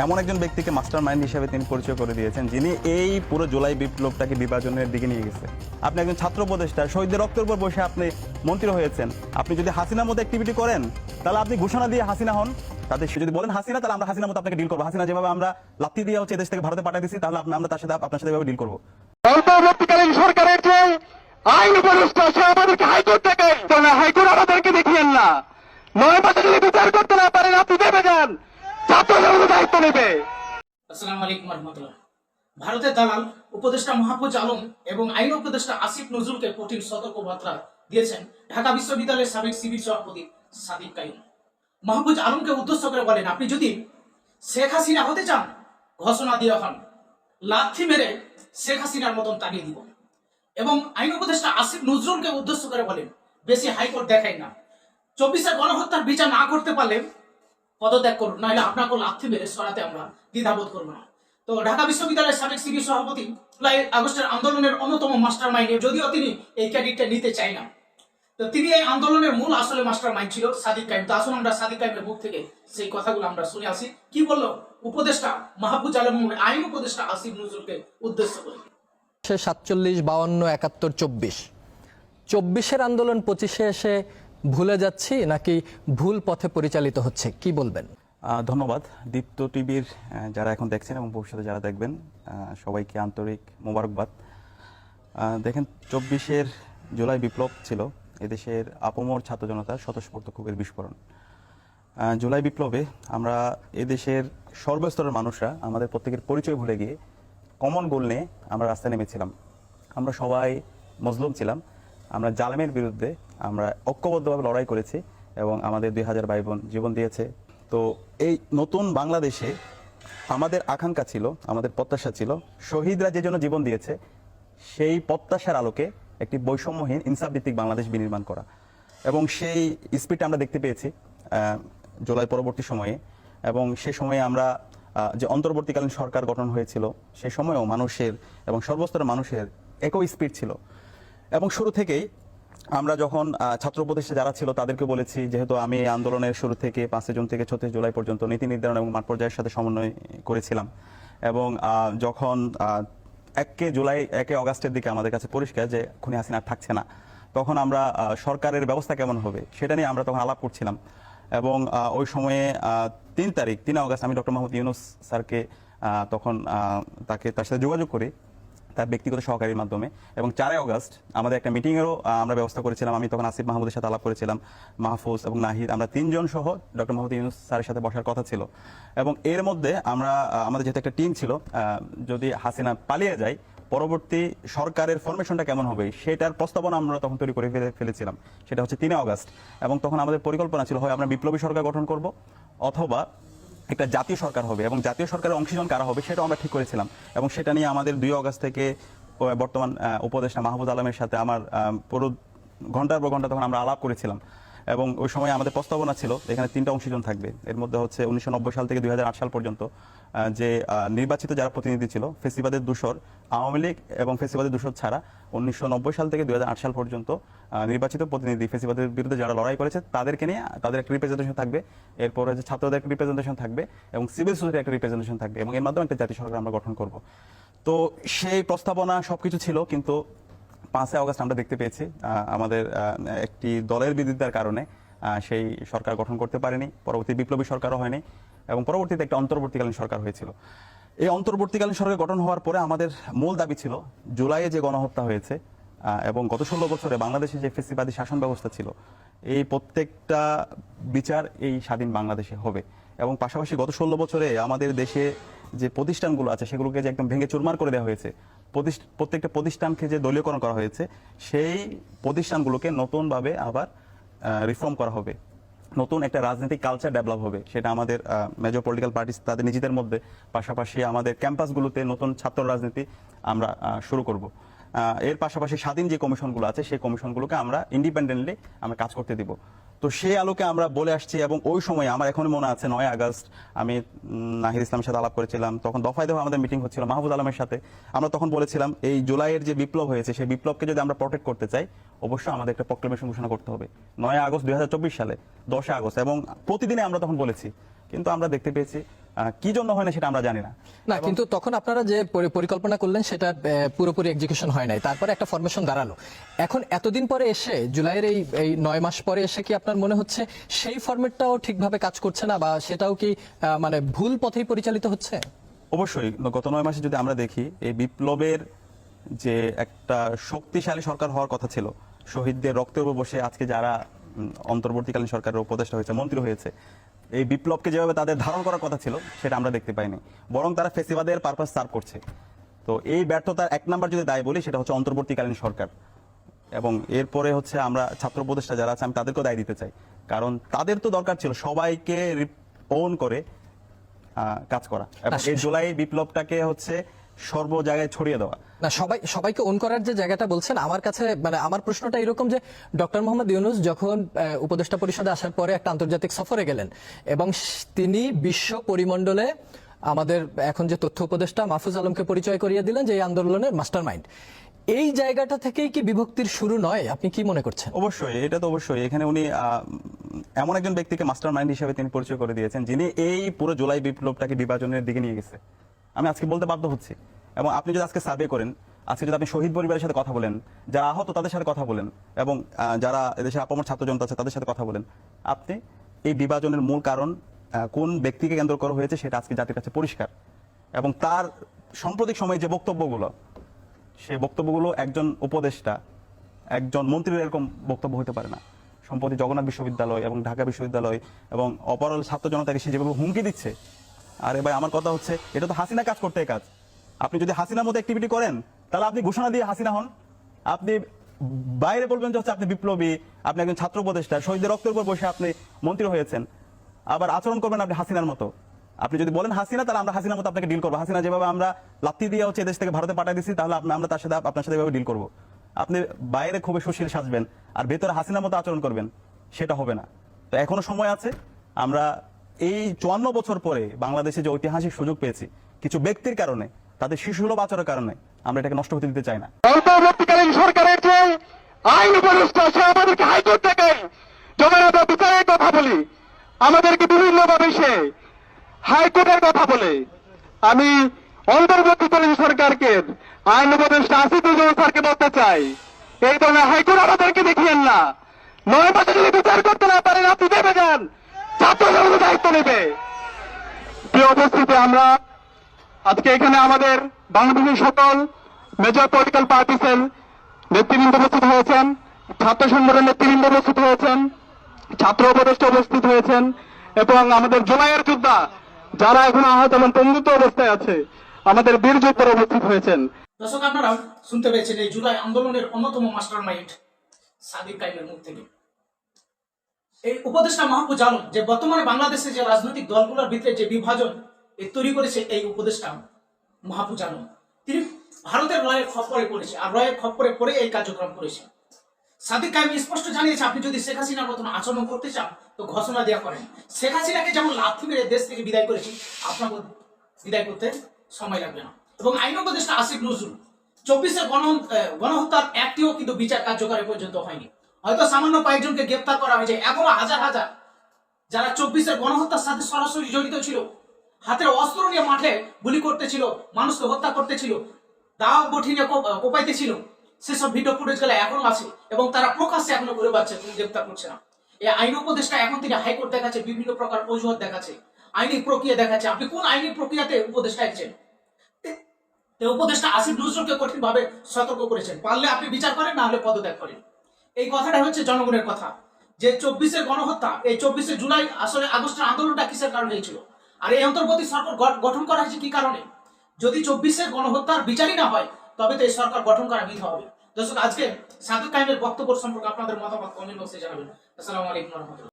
এমন একজন ব্যক্তিকে মাস্টার মাইন্ড হিসেবে তিনি পরিচয় করে দিয়েছেন, যিনি এই পুরো জুলাই বিপ্লবটাকে বিভাজনের দিকে নিয়ে গেছে। আপনি একজন ছাত্র উপদেষ্টা, শহীদদের রক্তের উপর বসে আপনি মন্ত্রী হয়েছেন। আপনি যদি হাসিনার মতো অ্যাক্টিভিটি করেন, তাহলে আপনি ঘোষণা দিয়ে হাসিনা হন। তাদের সে যদি বলেন, হাসিনা, তাহলে আমরা হাসিনার মতো আপনাকে ডিল করব। হাসিনা যেভাবে আমরা লাত্তি দিয়ে হচ্ছে এদেশ থেকে ভারতে পাঠিয়ে দিচ্ছি তাহলে আমরা তার সাথে আপনার সাথে ডিল করব। সরকারের যে আইন উপদেষ্টা, সে আমাদেরকে হাইকোর্ট থেকে হাইকোর্ট আমাদেরকে দেখিয়েন না। নয় মাসে বিচার করতে না পারেন, আপনি দেবে যান। ভারতের দালাল, উপদেষ্টা মাহফুজ আলম এবং আইন উপদেষ্টা আসিফ নজরুলকে কঠিন সতর্কবার্তা দিয়েছেন ঢাকা বিশ্ববিদ্যালয়ের সাবেক সভাপতি সাদিক কাইম। মাহফুজ আলমকে উদ্দেশ্য করে বলেন, আপনি যদি শেখ হাসিনা হতে চান, ঘোষণা দিয়ে হন। লাথি মেরে শেখ হাসিনার মতন তাড়িয়ে দিব। এবং আইন উপদেষ্টা আসিফ নজরুলকে উদ্দেশ্য করে বলেন, বেশি হাইকোর্ট দেখাই না। চব্বিশে গণহত্যার বিচার না করতে পারলে পদত্যাগ করুন, নাহলে আপনাকে লাথি মেরে সরাতে আমরা দ্বিধাবোধ করব না। তো ঢাকা বিশ্ববিদ্যালয়ের সাবেক সিভিল সভাপতি জুলাই আগস্টের আন্দোলনের অন্যতম মাস্টার মাইন্ডে যদিও তিনি এই ক্যাডিটটা নিতে চাই না। তো তিনি এই আন্দোলনের মূল আসলে মাস্টার মাইন্ড ছিল সাদিক কাইম তো আসুন আমরা সাদিক কাইমের মুখ থেকে সেই কথাগুলো আমরা শুনে আসি। কি বলল? উপদেষ্টা মাহবুজ আলম আইন উপদেষ্টা আসিফ নজরুলকে উদ্দেশ্য করে। সাতচল্লিশ, বাউন্ন, একাত্তর, চব্বিশ। চব্বিশের আন্দোলন পঁচিশে এসে ভুলে যাচ্ছি নাকি ভুল পথে পরিচালিত হচ্ছে? কি বলবেন? ধন্যবাদ। দীপ্ত টিভির যারা এখন দেখছেন এবং ভবিষ্যতে যারা দেখবেন সবাইকে আন্তরিক মোবারকবাদ। দেখেন, চব্বিশের জুলাই বিপ্লব ছিল। এদেশের আপমর ছাত্র জনতার স্বতঃস্ফূর্ত খুবের বিস্ফোরণ। জুলাই বিপ্লবে আমরা এদেশের সর্বস্তরের মানুষরা, আমাদের প্রত্যেকের পরিচয় ভুলে গিয়ে কমন গোল নিয়ে আমরা রাস্তায় নেমেছিলাম। আমরা সবাই মজলুম ছিলাম। আমরা জালেমের বিরুদ্ধে আমরা ঐক্যবদ্ধভাবে লড়াই করেছি এবং আমাদের দুই হাজার ভাই বোন জীবন দিয়েছে। তো এই নতুন বাংলাদেশে আমাদের আকাঙ্ক্ষা ছিল, আমাদের প্রত্যাশা ছিল, শহীদরা যে জন্য জীবন দিয়েছে, সেই প্রত্যাশার আলোকে একটি বৈষম্যহীন ইনসাফ ভিত্তিক বাংলাদেশ বিনির্মাণ করা। এবং সেই স্পিডটা আমরা দেখতে পেয়েছি জুলাই পরবর্তী সময়ে। এবং সে সময়ে আমরা যে অন্তর্বর্তীকালীন সরকার গঠন হয়েছিল, সে সময়েও মানুষের এবং সর্বস্তরের মানুষের একই স্পিড ছিল। এবং শুরু থেকেই আমরা যখন ছাত্র উপদেশে যারা ছিল তাদেরকে বলেছি, যেহেতু আমি আন্দোলনের শুরু থেকে পাঁচই জুন থেকে ছত্রিশ জুলাই পর্যন্ত নীতি নির্ধারণ এবং মাঠ পর্যায়ের সাথে সমন্বয় করেছিলাম। এবং যখন একে জুলাই, একে অগাস্টের দিকে আমাদের কাছে পরিষ্কার যে খুনি হাসিনা থাকছে না, তখন আমরা সরকারের ব্যবস্থা কেমন হবে সেটা নিয়ে আমরা তখন আলাপ করছিলাম। এবং ওই সময়ে তিন তারিখ, তিন আগস্ট আমি ডক্টর মাহমুদ ইউনুস স্যারকে তখন তাকে তার সাথে যোগাযোগ করি। তার ব্যক্তিগত সহকারীর মাধ্যমে। এবং চারই অগস্ট আমাদের একটা মিটিংয়েরও আমরা ব্যবস্থা করেছিলাম। আমি তখন আসিফ মাহমুদের সাথে আলাপ করেছিলাম, মাহফুজ এবং নাহিদ। আমরা তিনজন সহ ডক্টর মাহমুদ ইউনুস স্যারের সাথে বসার কথা ছিল। এবং এর মধ্যে আমরা আমাদের যেহেতু একটা টিম ছিল যদি হাসিনা পালিয়ে যায়, পরবর্তী সরকারের ফরমেশনটা কেমন হবে, সেটার প্রস্তাবনা আমরা তখন তৈরি করে ফেলে, ফেলেছিলাম। সেটা হচ্ছে তিন আগস্ট এবং তখন আমাদের পরিকল্পনা ছিল, হয় আমরা বিপ্লবী সরকার গঠন করব, অথবা একটা জাতীয় সরকার হবে এবং জাতীয় সরকারের অংশীজন কারা হবে সেটাও আমরা ঠিক করেছিলাম। এবং সেটা নিয়ে আমাদের দুই অগাস্ট থেকে বর্তমান উপদেষ্টা মাহমুদ আলমের সাথে আমার পুরো ঘণ্টার পর ঘণ্টা তখন আমরা আলাপ করেছিলাম। এবং ওই সময় আমাদের প্রস্তাবনা ছিল, এখানে তিনটা অংশীজন থাকবে। এর মধ্যে হচ্ছে উনিশশো নব্বই সাল থেকে দুই হাজার আট সাল পর্যন্ত যে নির্বাচিত যারা প্রতিনিধি ছিল, ফেসিবাদের দূষর, আওয়ামী লীগ এবং ফেসিবাদের দূষর ছাড়া উনিশশো নব্বই সাল থেকে দুই হাজার আট সাল পর্যন্ত নির্বাচিত প্রতিনিধি ফেসিবাদের বিরুদ্ধে যারা লড়াই করেছে, তাদেরকে নিয়ে তাদের একটা রিপ্রেজেন্টেশন থাকবে। এরপরে হচ্ছে ছাত্রদের একটা রিপ্রেজেন্টেশন থাকবে এবং সিভিল সোসাইটির একটা রিপ্রেজেন্টেশন থাকবে এবং এর মাধ্যমে একটা জাতীয় সরকার আমরা গঠন করব। তো সেই প্রস্তাবনা সবকিছু ছিল, কিন্তু পাঁচই আগস্ট আমরা দেখতে পেয়েছি আমাদের একটি দলের বিরোধিতার কারণে সেই সরকার গঠন করতে পারেনি, পরবর্তী বিপ্লবী সরকারও হয়নি এবং পরবর্তীতে একটা অন্তর্বর্তীকালীন সরকার হয়েছিল। এই অন্তর্বর্তীকালীন সরকার গঠন হওয়ার পরে আমাদের মূল দাবি ছিল, জুলাইয়ে যে গণহত্যা হয়েছে এবং গত ষোলো বছরে বাংলাদেশে যে ফেসিবাদী শাসন ব্যবস্থা ছিল, এই প্রত্যেকটা বিচার এই স্বাধীন বাংলাদেশে হবে। এবং পাশাপাশি গত ষোলো বছরে আমাদের দেশে যে প্রতিষ্ঠানগুলো আছে, সেগুলোকে যে একদম ভেঙে চুরমার করে দেওয়া হয়েছে প্রত্যেকটা প্রতিষ্ঠানকে যে দলীয়করণ করা হয়েছে, সেই প্রতিষ্ঠানগুলোকে নতুনভাবে আবার রিফর্ম করা হবে। নতুন একটা রাজনৈতিক কালচার ডেভেলপ হবে, সেটা আমাদের মেজর পলিটিক্যাল পার্টি তাদের নিজেদের মধ্যে, পাশাপাশি আমাদের ক্যাম্পাসগুলোতে নতুন ছাত্র রাজনীতি আমরা শুরু করব। এর পাশাপাশি স্বাধীন যে কমিশনগুলো আছে, সেই কমিশনগুলোকে আমরা ইন্ডিপেন্ডেন্টলি আমরা কাজ করতে দিব। তো সেই আলোকে আমরা বলে আসছি এবং ওই সময় আমার এখন মনে আছে নয় আগস্ট আমি নাহিদ ইসলামের সাথে আলাপ করেছিলাম। তখন দফায় দফা আমাদের মিটিং হচ্ছিল মাহবুব আলমের সাথে। আমরা তখন বলেছিলাম এই জুলাইয়ের যে বিপ্লব হয়েছে, সেই বিপ্লবকে যদি আমরা প্রোটেক্ট করতে চাই, অবশ্যই আমাদের একটা প্রক্লেমেশন ঘোষণা করতে হবে। নয় আগস্ট দুই হাজার চব্বিশ সালে, দশই আগস্ট এবং প্রতিদিনে আমরা তখন বলেছি কিন্তু আমরা দেখতে পেয়েছি কি জন্য হয় না সেটা আমরা জানি না। না কিন্তু তখন আপনারা যে পরিকল্পনা করলেন সেটা পুরোপুরি এক্সিকিউশন হয় নাই। তারপরে একটা ফরমেশন দাঁড়াল। এখন এতদিন পরে এসে জুলাইয়ের এই এই নয় মাস পরে এসে কি আপনার মনে হচ্ছে সেই ফরম্যাটটাও ঠিকভাবে কাজ করছে না বা সেটাও কি মানে ভুল পথেই পরিচালিত হচ্ছে? অবশ্যই গত নয় মাসে যদি আমরা দেখি এই বিপ্লবের যে একটা শক্তিশালী সরকার হওয়ার কথা ছিল শহীদদের রক্তের উপর বসে আজকে যারা অন্তর্বর্তীকালীন সরকারের উপদেষ্টা হয়েছে মন্ত্রী হয়েছে এই বিপ্লবকে যেভাবে তাদের ধারণ করার কথা ছিল সেটা আমরা দেখতে পাইনি। বরং তারা ফেসিবাদের পারপাস সার্ভ করছে। তো এই ব্যর্থতার এক নাম্বার যদি দায় বলি সেটা হচ্ছে অন্তর্বর্তীকালীন সরকার। এবং এরপরে হচ্ছে আমরা ছাত্র উপদেষ্টা যারা আছে আমি তাদেরকেও দায় দিতে চাই। কারণ তাদের তো দরকার ছিল সবাইকে ওন করে কাজ করা। এবং এই জুলাই বিপ্লবটাকে হচ্ছে সর্ব জায়গায় ছড়িয়ে দেওয়া। না, সবাই, সবাইকে অন করার যে জায়গাটা বলছেন, আমার কাছে মানে আমার প্রশ্নটা এরকম যে, ডক্টর মোহাম্মদ ইউনুস যখন উপদেষ্টা পরিষদে আসার পরে একটা আন্তর্জাতিক সফরে গেলেন, এবং তিনি বিশ্ব পরিমণ্ডলে আমাদের এখন যে তথ্য উপদেষ্টা মাহফুজ আলমকে পরিচয় করিয়ে দিলেন যে এই আন্দোলনের মাস্টার মাইন্ড এই জায়গাটা থেকেই কি বিভক্তির শুরু নয়? আপনি কি মনে করছেন? অবশ্যই, এটা তো অবশ্যই। এখানে উনি এমন একজন ব্যক্তিকে মাস্টার মাইন্ড হিসেবে তিনি পরিচয় করে দিয়েছেন, যিনি এই পুরো জুলাই বিপ্লবটাকে বিভাজনের দিকে নিয়ে গেছে। আমি আজকে বলতে বাধ্য হচ্ছি। এবং আপনি যদি আজকে সার্ভে করেন, আজকে যদি আপনি শহীদ পরিবারের সাথে কথা বলেন, যারা আহত তাদের সাথে কথা বলেন এবং যারা এদেশে আপামর ছাত্র জনতা আছে তাদের সাথে কথা বলেন, আপনি এই বিভাজনের মূল কারণ কোন ব্যক্তিকে কেন্দ্র করা হয়েছে সেটা আজকে জাতির কাছে পরিষ্কার। এবং তার সাম্প্রতিক সময়ে যে বক্তব্যগুলো, সে বক্তব্যগুলো একজন উপদেষ্টা, একজন মন্ত্রীর এরকম বক্তব্য হতে পারে না। সম্প্রতি জগন্নাথ বিশ্ববিদ্যালয় এবং ঢাকা বিশ্ববিদ্যালয় এবং অপরল ছাত্র জনতাকে সে যেভাবে হুমকি দিচ্ছে, আরে ভাই, আমার কথা হচ্ছে, এটা তো হাসিনা কাজ করতে কাজ। আপনি যদি হাসিনার মতো অ্যাক্টিভিটি করেন, তাহলে আপনি ঘোষণা দিয়ে হাসিনা হন। আপনি বাইরে বলবেন যে হচ্ছে আপনি বিপ্লবী, আপনি একজন ছাত্র উপদেষ্টা শহীদের রক্তের উপর বসে আপনি মন্ত্রী হয়েছেন। আবার আচরণ করবেন আপনি হাসিনার মতো। আপনি যদি বলেন হাসিনা, তাহলে আমরা হাসিনার মতো আপনাকে ডিল করব। হাসিনা যেভাবে আমরা লাত্তি দিয়ে হচ্ছে এদেশ থেকে ভারতে পাঠিয়ে দিচ্ছি তাহলে আমরা তার সাথে আপনার সাথে এভাবে ডিল করব। আপনি বাইরে খুবই সুশীল সাজবেন, আর ভেতরে হাসিনার মতো আচরণ করবেন, সেটা হবে না। তো এখনও সময় আছে, আমরা এই চুয়ান্ন বছর পরে বাংলাদেশে যে ঐতিহাসিক সুযোগ পেয়েছি, কিছু ব্যক্তির কারণে তাদের শিশুসুলভ আচরণের কারণে আমরা এটাকে নষ্ট হতে দিতে চাই না। সরকারের যে আইন উপদেষ্টা সে আমাদেরকে হাইকোর্ট বিচারের কথা বলি। আমাদেরকে সে হাইকোর্টের কথা বলে। আমি অন্তর্বর্তীকালীন সরকারকে, আইন উপদেষ্টা স্যারকে বলতে চাই, এই হাইকোর্ট আমাদেরকে দেখিয়েন না। নয় মাসে যদি বিচার করতে না পারেন, আপনি দেবে যান। ছাত্র দায়িত্ব নেবে। প্রিয় উপস্থিতি, আমরা আজকে এখানে আমাদের বাংলাদেশের সকল মেজর পলিটিক্যাল পার্টিসের নেতৃবৃন্দ উপস্থিত হয়েছেন, ছাত্র সংগঠনের নেতৃবৃন্দ উপস্থিত হয়েছেন, ছাত্র উপদেষ্টা উপস্থিত হয়েছেন, এবং আমাদের জুলাইয়ের যোদ্ধা যারা এখন আহত এবং বন্ধুত্ব অবস্থায় আছে, আমাদের বীর যোদ্ধারা উপস্থিত হয়েছেন। দর্শক, আপনারা শুনতে পেয়েছেন এই জুলাই আন্দোলনের অন্যতম মাস্টার মাইন্ড সাদিক কাইমের মুখ থেকে। এই উপদেষ্টা মাহফুজ আলম যে বর্তমানে বাংলাদেশে যে রাজনৈতিক দলগুলোর ভিতরে যে বিভাজন তৈরি করেছে এই উপদেষ্টা মাহফুজ তিনি ভারতের রয়ের খপ্পরে পড়েছে, আর রয়ের খপ্পরে পড়ে এই কার্যক্রম করেছে। সাদিক কাইম স্পষ্ট জানিয়েছে, আপনি যদি শেখ হাসিনার মতন আচরণ করতে চান, তো ঘোষণা দেওয়া করেন। শেখ হাসিনাকে যেমন লাথি মেরে দেশ থেকে বিদায় করেছি আপনাকে বিদায় করতে সময় লাগবে না। এবং আইন উপদেষ্টা আসিফ নজরুল, চব্বিশের গণ গণহত্যার একটিও কিন্তু বিচার কার্যকরী পর্যন্ত হয়নি। হয়তো সামান্য কয়েকজনকে গ্রেপ্তার করা হয়েছে, এখনও হাজার হাজার যারা চব্বিশের গণহত্যার সাথে সরাসরি জড়িত ছিল হাতের অস্ত্র নিয়ে মাঠে গুলি করতেছিল, মানুষকে হত্যা করতেছিল দাও বঠিনে কোপাইতে ছিল সেসব ভিডিও ফুটেজগুলো এখনও আছে এবং তারা প্রকাশ্যে এখনও করে পাচ্ছে গ্রেপ্তার করছে না। এই আইন উপদেষ্টা এখন তিনি হাইকোর্ট দেখাচ্ছে, বিভিন্ন প্রকার অজুহাত দেখাচ্ছে, আইনি প্রক্রিয়া দেখাচ্ছে। আপনি কোন আইনি প্রক্রিয়াতে উপদেষ্টা এসেছেন? উপদেষ্টা আসিফ নজরুলকে কঠিন ভাবে সতর্ক করেছেন। পারলে আপনি বিচার করেন, না হলে পদত্যাগ করেন। এই কথাটা হচ্ছে জনগণের কথা। যে চব্বিশের গণহত্যা, এই চব্বিশে জুলাই আসলে আগস্টের আন্দোলনটা কিসের কারণে ছিল আর এই অন্তর্বর্তী সরকার গঠন করা হয়েছে কি কারণে? যদি চব্বিশের গণহত্যার বিচারই না হয়, তবে তো এই সরকার গঠন করা বিধ হবে। দর্শক, আজকে সাদুক কাহিমের বক্তব্য সম্পর্কে আপনাদের মতামত কমেন্ট বক্সে জানাবেন। আসসালামু আলাইকুম রহমতুল্লাহ।